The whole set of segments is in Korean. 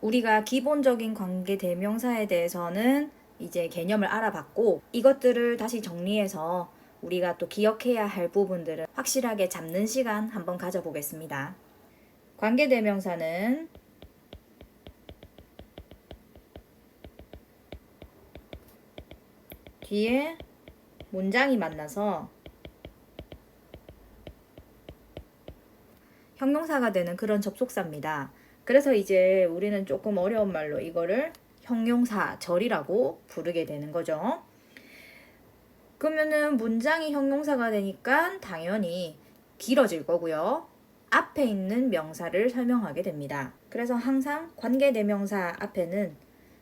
우리가 기본적인 관계 대명사에 대해서는 이제 개념을 알아봤고 이것들을 다시 정리해서 우리가 또 기억해야 할 부분들을 확실하게 잡는 시간 한번 가져보겠습니다. 관계 대명사는 뒤에 문장이 만나서 형용사가 되는 그런 접속사입니다. 그래서 이제 우리는 조금 어려운 말로 이거를 형용사 절이라고 부르게 되는 거죠. 그러면은 문장이 형용사가 되니까 당연히 길어질 거고요. 앞에 있는 명사를 설명하게 됩니다. 그래서 항상 관계대명사 앞에는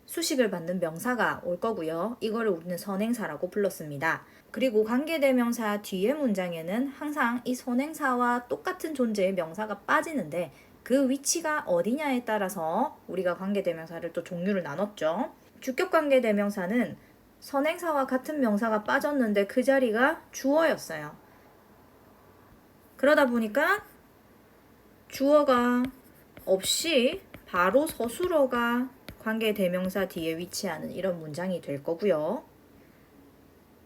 수식을 받는 명사가 올 거고요. 이거를 우리는 선행사라고 불렀습니다. 그리고 관계대명사 뒤에 문장에는 항상 이 선행사와 똑같은 존재의 명사가 빠지는데 그 위치가 어디냐에 따라서 우리가 관계대명사를 또 종류를 나눴죠. 주격 관계대명사는 선행사와 같은 명사가 빠졌는데 그 자리가 주어였어요. 그러다 보니까 주어가 없이 바로 서술어가 관계 대명사 뒤에 위치하는 이런 문장이 될 거고요.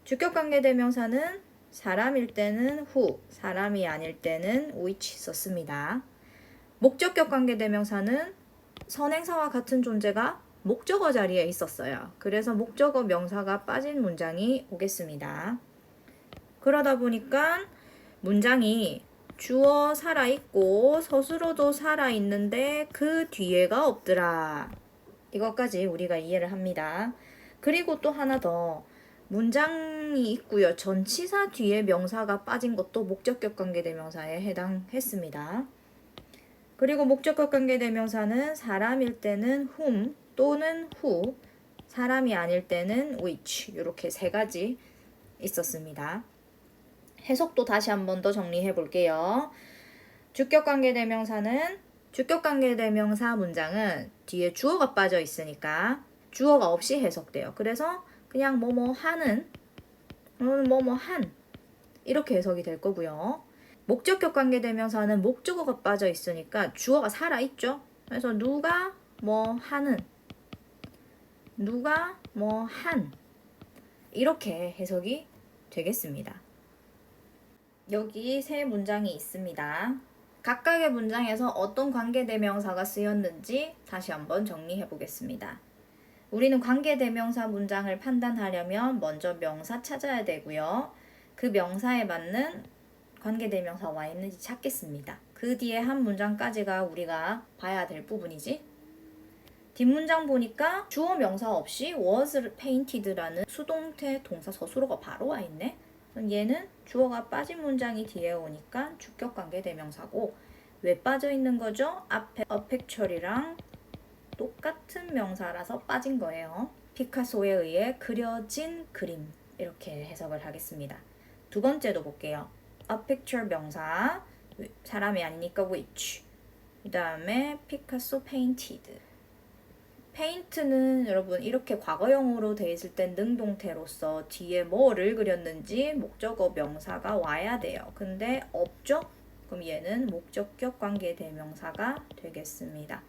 주격 관계 대명사는 사람일 때는 who, 사람이 아닐 때는 which 썼습니다. 목적격 관계 대명사는 선행사와 같은 존재가 목적어 자리에 있었어요. 그래서 목적어 명사가 빠진 문장이 오겠습니다. 그러다 보니까 문장이 주어 살아있고 서술어도 살아있는데 그 뒤에가 없더라. 이것까지 우리가 이해를 합니다. 그리고 또 하나 더 문장이 있고요. 전치사 뒤에 명사가 빠진 것도 목적격 관계대명사에 해당했습니다. 그리고 목적격 관계대명사는 사람일 때는 whom 또는 who, 사람이 아닐 때는 which 이렇게 세 가지 있었습니다. 해석도 다시 한 번 더 정리해 볼게요. 주격 관계대명사는 주격 관계대명사 문장은 뒤에 주어가 빠져 있으니까 주어가 없이 해석돼요. 그래서 그냥 뭐뭐 하는 뭐뭐 한 이렇게 해석이 될 거고요. 목적격 관계대명사는 목적어가 빠져 있으니까 주어가 살아 있죠. 그래서 누가 뭐 하는 누가 뭐 한 이렇게 해석이 되겠습니다. 여기 세 문장이 있습니다. 각각의 문장에서 어떤 관계대명사가 쓰였는지 다시 한번 정리해 보겠습니다. 우리는 관계대명사 문장을 판단하려면 먼저 명사 찾아야 되고요. 그 명사에 맞는 관계대명사 와 있는지 찾겠습니다. 그 뒤에 한 문장까지가 우리가 봐야 될 부분이지. 뒷문장 보니까 주어 명사 없이 was painted라는 수동태 동사 서술어가 바로 와 있네. 얘는 주어가 빠진 문장이 뒤에 오니까 주격 관계 대명사고 왜 빠져 있는 거죠? 앞에 picture이랑 똑같은 명사라서 빠진 거예요. 피카소에 의해 그려진 그림 이렇게 해석을 하겠습니다. 두 번째도 볼게요. A picture 명사 사람이 아니니까 which 그 다음에 피카소 painted 페인트는 여러분 이렇게 과거형으로 돼 있을 땐 능동태로서 뒤에 뭐를 그렸는지 목적어 명사가 와야 돼요. 근데 없죠? 그럼 얘는 목적격 관계 대명사가 되겠습니다.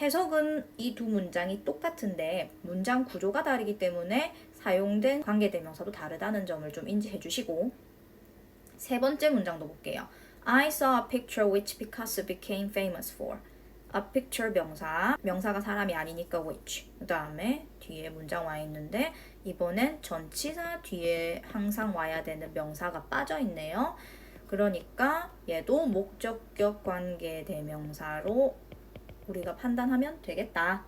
해석은 이 두 문장이 똑같은데 문장 구조가 다르기 때문에 사용된 관계 대명사도 다르다는 점을 좀 인지해 주시고 세 번째 문장도 볼게요. I saw a picture which Picasso became famous for. a picture 명사. 명사가 사람이 아니니까 which. 그 다음에 뒤에 문장 와 있는데 이번엔 전치사 뒤에 항상 와야 되는 명사가 빠져 있네요. 그러니까 얘도 목적격 관계 대명사로 우리가 판단하면 되겠다.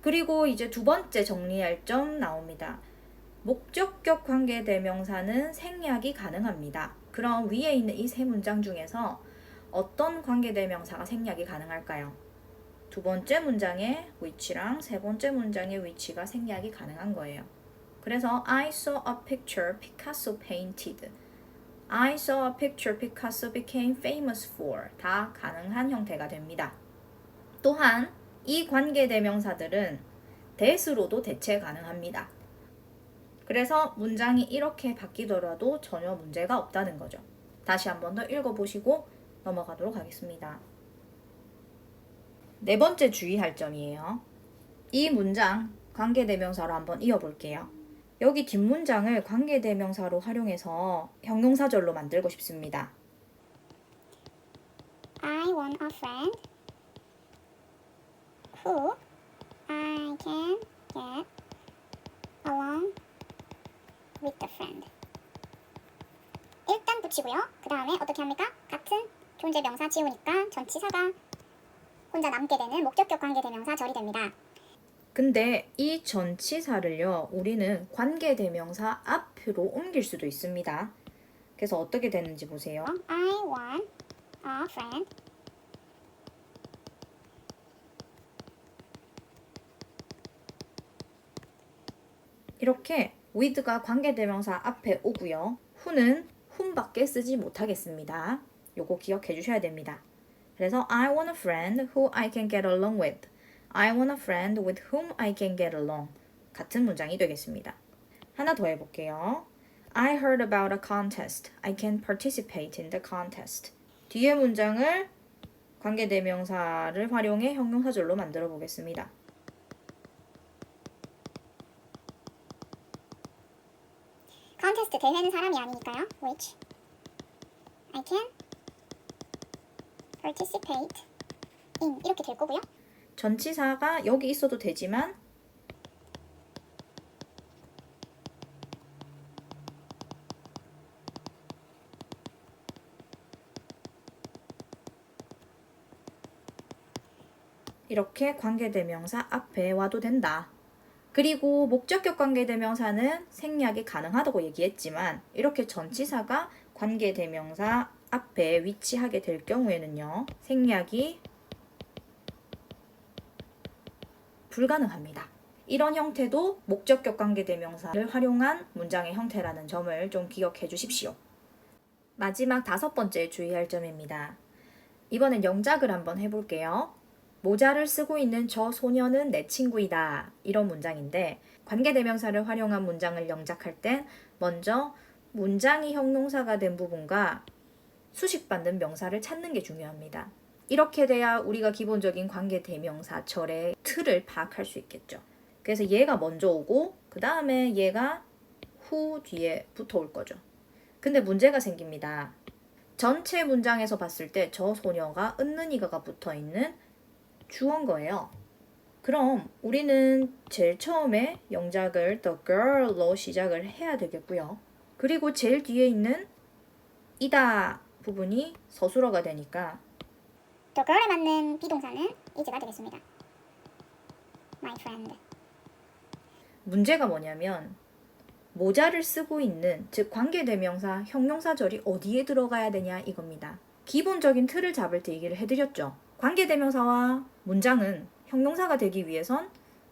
그리고 이제 두 번째 정리할 점 나옵니다 목적격 관계 대명사는 생략이 가능합니다 그럼 위에 있는 이 세 문장 중에서 어떤 관계 대명사가 생략이 가능할까요? 두 번째 문장의 which랑 세 번째 문장의 which가 생략이 가능한 거예요. 그래서 I saw a picture Picasso painted. I saw a picture Picasso became famous for. 다 가능한 형태가 됩니다. 또한 이 관계 대명사들은 대수로도 대체 가능합니다. 그래서 문장이 이렇게 바뀌더라도 전혀 문제가 없다는 거죠. 다시 한 번 더 읽어보시고 넘어가도록 하겠습니다. 네 번째 주의할 점이에요. 이 문장 관계대명사로 한번 이어볼게요. 여기 뒷문장을 관계대명사로 활용해서 형용사절로 만들고 싶습니다. I want a friend who I can get along with the friend. 일단 붙이고요. 그 다음에 어떻게 합니까? 같은 존재 명사 지우니까 전치사가 혼자 남게 되는 목적격 관계 대명사 절이 됩니다. 근데 이 전치사를요, 우리는 관계 대명사 앞으로 옮길 수도 있습니다. 그래서 어떻게 되는지 보세요. I want a friend 이렇게 with가 관계대명사 앞에 오고요. who는 whom밖에 쓰지 못하겠습니다. 요거 기억해 주셔야 됩니다. 그래서 I want a friend who I can get along with. I want a friend with whom I can get along. 같은 문장이 되겠습니다. 하나 더 해볼게요. I heard about a contest. I can participate in the contest. 뒤에 문장을 관계대명사를 활용해 형용사절로 만들어 보겠습니다. 컨테스트 대회는 사람이 아니니까요. which I can participate in 이렇게 될 거고요. 전치사가 여기 있어도 되지만 이렇게 관계대명사 앞에 와도 된다. 그리고 목적격 관계대명사는 생략이 가능하다고 얘기했지만 이렇게 전치사가 관계대명사 앞에 위치하게 될 경우에는요. 생략이 불가능합니다. 이런 형태도 목적격 관계대명사를 활용한 문장의 형태라는 점을 좀 기억해 주십시오. 마지막 다섯 번째 주의할 점입니다. 이번엔 영작을 한번 해볼게요. 모자를 쓰고 있는 저 소녀는 내 친구이다. 이런 문장인데 관계대명사를 활용한 문장을 영작할 땐 먼저 문장이 형용사가 된 부분과 수식받는 명사를 찾는 게 중요합니다. 이렇게 돼야 우리가 기본적인 관계대명사절의 틀을 파악할 수 있겠죠. 그래서 얘가 먼저 오고 그 다음에 얘가 후 뒤에 붙어올 거죠. 근데 문제가 생깁니다. 전체 문장에서 봤을 때 저 소녀가 은는이가가 붙어 있는 주어인 거예요. 그럼 우리는 제일 처음에 영작을 the girl로 시작을 해야 되겠고요. 그리고 제일 뒤에 있는 이다 부분이 서술어가 되니까 또 girl에 맞는 비동사는 is가 되겠습니다. My friend. 문제가 뭐냐면 모자를 쓰고 있는 즉 관계대명사 형용사절이 어디에 들어가야 되냐 이겁니다. 기본적인 틀을 잡을 때 얘기를 해드렸죠. 관계대명사와 문장은 형용사가 되기 위해선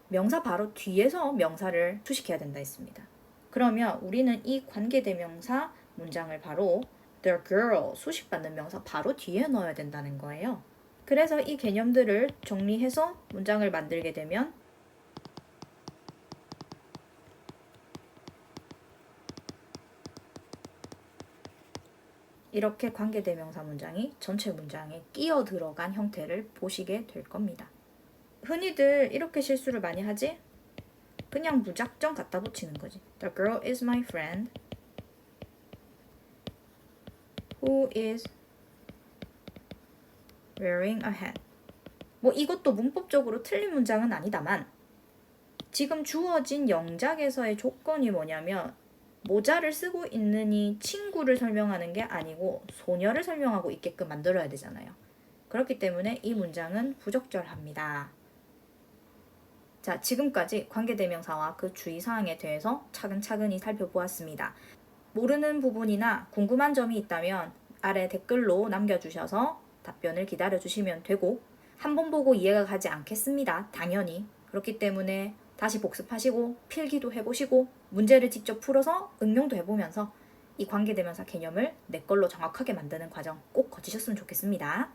명사 바로 뒤에서 명사를 수식해야 된다 했습니다. 그러면 우리는 이 관계대명사 문장을 바로 the girl 수식받는 명사 바로 뒤에 넣어야 된다는 거예요. 그래서 이 개념들을 정리해서 문장을 만들게 되면 이렇게 관계대명사 문장이 전체 문장에 끼어 들어간 형태를 보시게 될 겁니다. 흔히들 이렇게 실수를 많이 하지? 그냥 무작정 갖다 붙이는 거지. The girl is my friend who is wearing a hat. 뭐 이것도 문법적으로 틀린 문장은 아니다만 지금 주어진 영작에서의 조건이 뭐냐면 모자를 쓰고 이 친구를 설명하는 게 아니고 소녀를 설명하고 있게끔 만들어야 되잖아요. 그렇기 때문에 이 문장은 부적절합니다. 자, 지금까지 관계대명사와 그 주의사항에 대해서 차근차근히 살펴보았습니다. 모르는 부분이나 궁금한 점이 있다면 아래 댓글로 남겨주셔서 답변을 기다려주시면 되고 한 번 보고 이해가 가지 않겠습니다. 당연히. 그렇기 때문에 다시 복습하시고 필기도 해보시고 문제를 직접 풀어서 응용도 해보면서 이 관계대명사 개념을 내 걸로 정확하게 만드는 과정 꼭 거치셨으면 좋겠습니다.